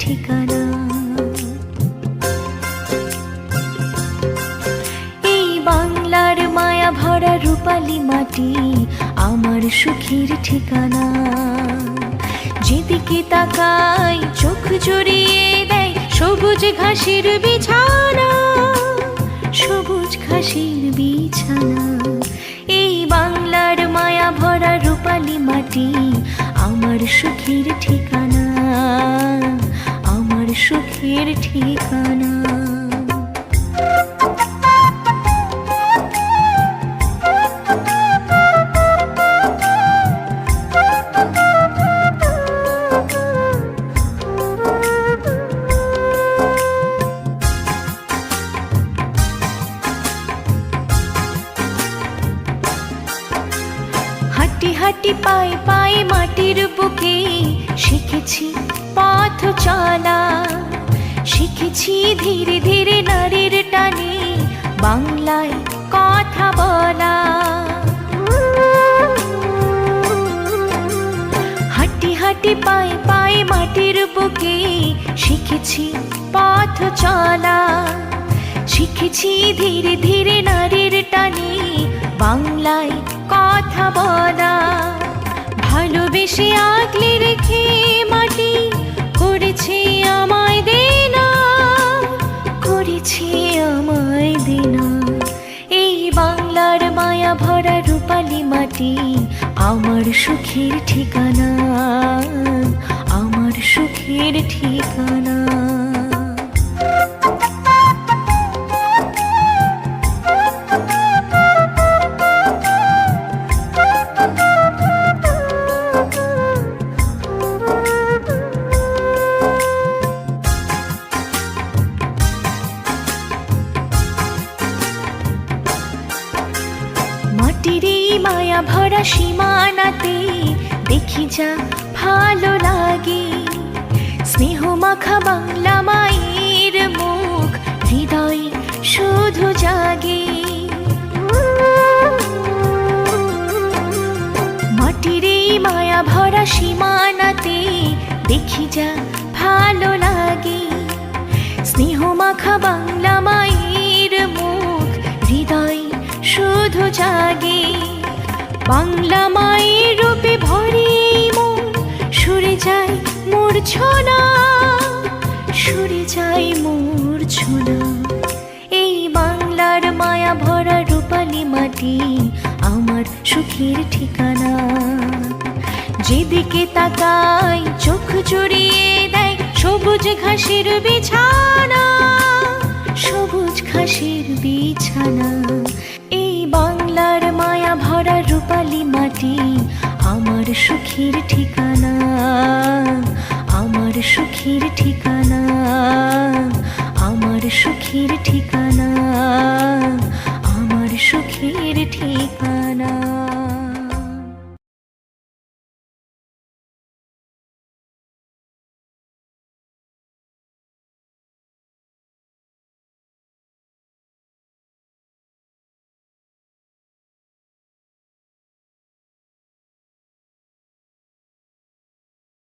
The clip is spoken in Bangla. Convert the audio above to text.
ঠিকানা। এই বাংলার মায়া ভরা রূপালি মাটি, আমার সুখীর ঠিকানা। যেদিকে তাকাই, চোখ জড়িয়ে দেয় সবুজ ঘাসের বিছানা। সবুজ ঘাসের বিছানা। এই বাংলার মায়া ভরা রূপালি মাটি, আমার সুখীর ঠিকানা। সুখের ঠিকানা। হাঁটি হাঁটি পায়ে পায়ে মাটির বুকে শিখেছি পথ চলা। শিখেছি ধীরে ধীরে নারীর টানে বাংলায় কথা বলা। হাঁটি হাঁটি পায়ে পায়ে মাটির বুকে শিখেছি পথ চলা। শিখেছি ধীরে ধীরে নারীর টানে বাংলায় কথা বলা। ভালোবেসে আগলে রেখে মাটি করেছে আমায় দেনা, করেছি আমায় দেনা। এই বাংলার মায়া ভরা রূপালি মাটি, আমার সুখের ঠিকানা, আমার সুখের ঠিকানা। ভরা সীমানাতে দেখি যা ভালো লাগে। স্নেহ মাখা বাংলা মায়ের মুখ, হৃদয়ে শুধু জাগে। মাটির এই মায়া ভরা সীমানাতে দেখি যা ভালো লাগে। স্নেহ মাখা বাংলা মায়ের রূপে ভরে মন, সরে যায় মূর্ছনা সরে যায় মূর্ছনা এই বাংলার মায়া ভরা রূপালি মাটি আমার সুখের ঠিকানা। যেদিকে তাকাই চোখ জড়িয়ে দেয় সবুজ ঘাসের বিছানা, সবুজ ঘাসের বিছানা। মাটি আমার সুখের ঠিকানা আমার সুখের ঠিকানা আমার সুখের ঠিকানা।